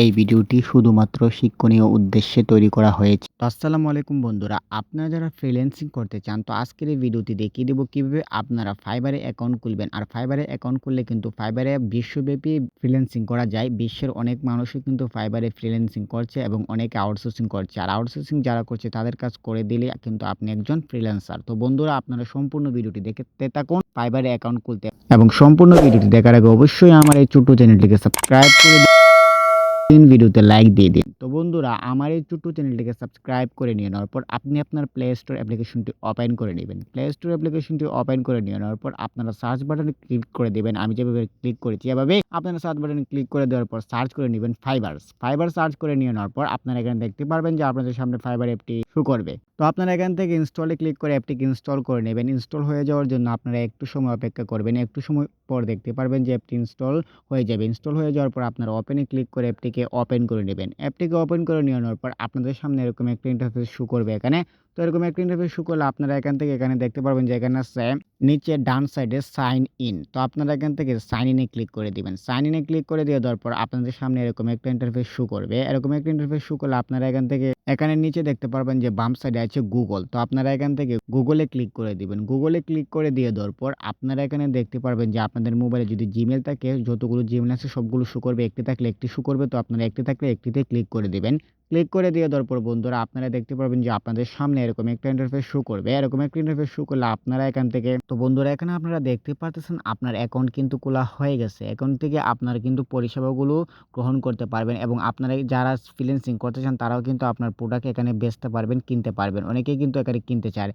এই ভিডিওটি শুধুমাত্র শিক্ষণীয় উদ্দেশ্যে তৈরি করা হয়েছে। তো আসসালামু আলাইকুম বন্ধুরা, আপনারা যারা ফ্রিল্যান্সিং করতে চান, তো আজকের এই ভিডিওটি দেখিয়ে দেবো কীভাবে আপনারা ফাইবারে অ্যাকাউন্ট খুলবেন। আর ফাইবারে অ্যাকাউন্ট খুললে কিন্তু ফাইবারে বিশ্বব্যাপী ফ্রিল্যান্সিং করা যায়। বিশ্বের অনেক মানুষই কিন্তু ফাইবারে ফ্রিল্যান্সিং করছে এবং অনেকে আউটসোর্সিং করছে। আর আউটসোর্সিং যারা করছে, তাদের কাজ করে দিলে কিন্তু আপনি একজন ফ্রিল্যান্সার তো বন্ধুরা, আপনারা সম্পূর্ণ ভিডিওটি দেখতে থাকুন ফাইবারে অ্যাকাউন্ট খুলতে। এবং সম্পূর্ণ ভিডিওটি দেখার আগে অবশ্যই আমার এই ছোট্ট চ্যানেলটিকে সাবস্ক্রাইব করে ভিডিওতে লাইক দিয়ে দিন। তো বন্ধুরা, আমার এই ছোট্ট চ্যানেলটিকে সাবস্ক্রাইব করে নিয়ে নেওয়ার পর আপনি আপনার প্লে স্টোর অ্যাপ্লিকেশনটি ওপেন করে নেবেন। প্লে স্টোর অ্যাপ্লিকেশনটি ওপেন করে নিয়ে নেওয়ার পর আপনারা সার্চ বাটনে ক্লিক করে দেবেন। আমি যেভাবে ক্লিক করেছি এভাবে আপনারা সার্চ বাটনে ক্লিক করে দেওয়ার পর সার্চ করে নেবেন ফাইবারস ফাইবার সার্চ করে নিয়ে নেওয়ার পর আপনারা এখানে দেখতে পারবেন যে আপনাদের সামনে ফাইবার অ্যাপটি শো করবে। তো আপনারা এখান থেকে ইনস্টলে ক্লিক করে অ্যাপটিকে ইনস্টল করে নেবেন। ইনস্টল হয়ে যাওয়ার জন্য আপনারা একটু সময় অপেক্ষা করবেন। একটু সময় পর দেখতে পারবেন যে অ্যাপটি ইনস্টল হয়ে যাবে। ইনস্টল হয়ে যাওয়ার পর আপনারা ওপেনে ক্লিক করে অ্যাপটিকে ওপেন করে নেবেন। অ্যাপটিকে ওপেন করে নেওয়ার পর আপনাদের সামনে এরকম একটা ইন্টারফেস শো করবে। এখানে তো এরকম একটা ইন্টারফেস শু করলে আপনারা এখান থেকে এখানে দেখতে পারবেন যে এখানে আছে নিচে ডান সাইডে সাইন ইন তো আপনারা এখান থেকে সাইন ইনে ক্লিক করে দিবেন। সাইন ইনে ক্লিক করে দিয়ে দেওয়ার পর আপনাদের সামনে এরকম একটা ইন্টারফেস শো করবে। এরকম একটা ইন্টারফেস শু করলে আপনারা এখান থেকে এখানে নিচে দেখতে পারবেন যে বাম সাইডে আছে গুগল তো আপনারা এখান থেকে গুগলে ক্লিক করে দিবেন। গুগলে ক্লিক করে দিয়ে দেওয়ার পর আপনারা এখানে দেখতে পারবেন যে আপনাদের মোবাইলে যদি জিমেল থাকে, যতগুলো জিমেল আছে সবগুলো শো করবে। একটি থাকলে একটি শো করবে। তো আপনারা একটি থাকলে একটিতে ক্লিক করে দিবেন। ক্লিক করে দিয়ে দেওয়ার পর বন্ধুরা আপনারা দেখতে পারবেন যে আপনাদের সামনে এরকম একটা ইন্টারফেস শো করবে। এরকম একটা ইন্টারফেস শো করলে আপনারা এখান থেকে তো বন্ধুরা এখানে আপনারা দেখতে পারতেছেন আপনার অ্যাকাউন্ট কিন্তু খোলা হয়ে গেছে। অ্যাকাউন্ট থেকে আপনারা কিন্তু পরিষেবাগুলো গ্রহণ করতে পারবেন এবং আপনারা যারা ফ্রিল্যান্সিং করতে চান তারাও কিন্তু আপনার প্রোডাক্ট এখানে বেচতে পারবেন, কিনতে পারবেন। অনেকেই কিন্তু এখানে কিনতে চায়।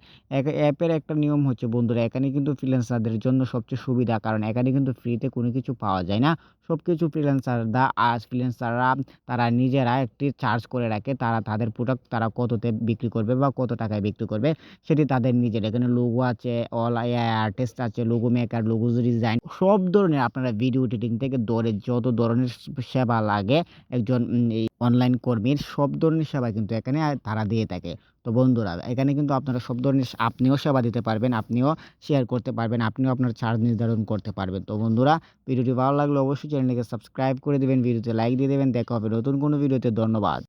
অ্যাপের একটা নিয়ম হচ্ছে বন্ধুরা এখানে কিন্তু ফ্রিল্যান্সারদের জন্য সবচেয়ে সুবিধা কারণ এখানে কিন্তু ফ্রিতে কোনো কিছু পাওয়া যায় না। সব কিছু ফ্রিল্যান্সাররা আজ ফ্রিল্যান্সাররা তারা নিজেরা একটি চার্জ করে রাখে, তারা তাদের প্রোডাক্ট তারা কততে বিক্রি করবে বা কত টাকায় বিক্রি করবে, সেটি তাদের নিজের। এখানে লোগো আছে অল আর্টিস্ট আছে লোগো মেকার লোগো ডিজাইন সব ধরনের আপনারা ভিডিও এডিটিং থেকে ধরে যত ধরনের সেবা লাগে, একজন অনলাইন কর্মীর সব ধরনের সেবা কিন্তু এখানে তারা দিয়ে থাকে। তো বন্ধুরা, এখানে কিন্তু আপনারা সব ধরনের আপনিও সেবা দিতে পারবেন, আপনিও শেয়ার করতে পারবেন, আপনিও আপনার চার্জ নির্ধারণ করতে পারবেন। তো বন্ধুরা, ভিডিওটি ভালো লাগলে অবশ্যই চ্যানেলটিকে সাবস্ক্রাইব করে দেবেন, ভিডিওতে লাইক দিয়ে দেবেন, দেখা হবে নতুন কোনো ভিডিওতে ধন্যবাদ।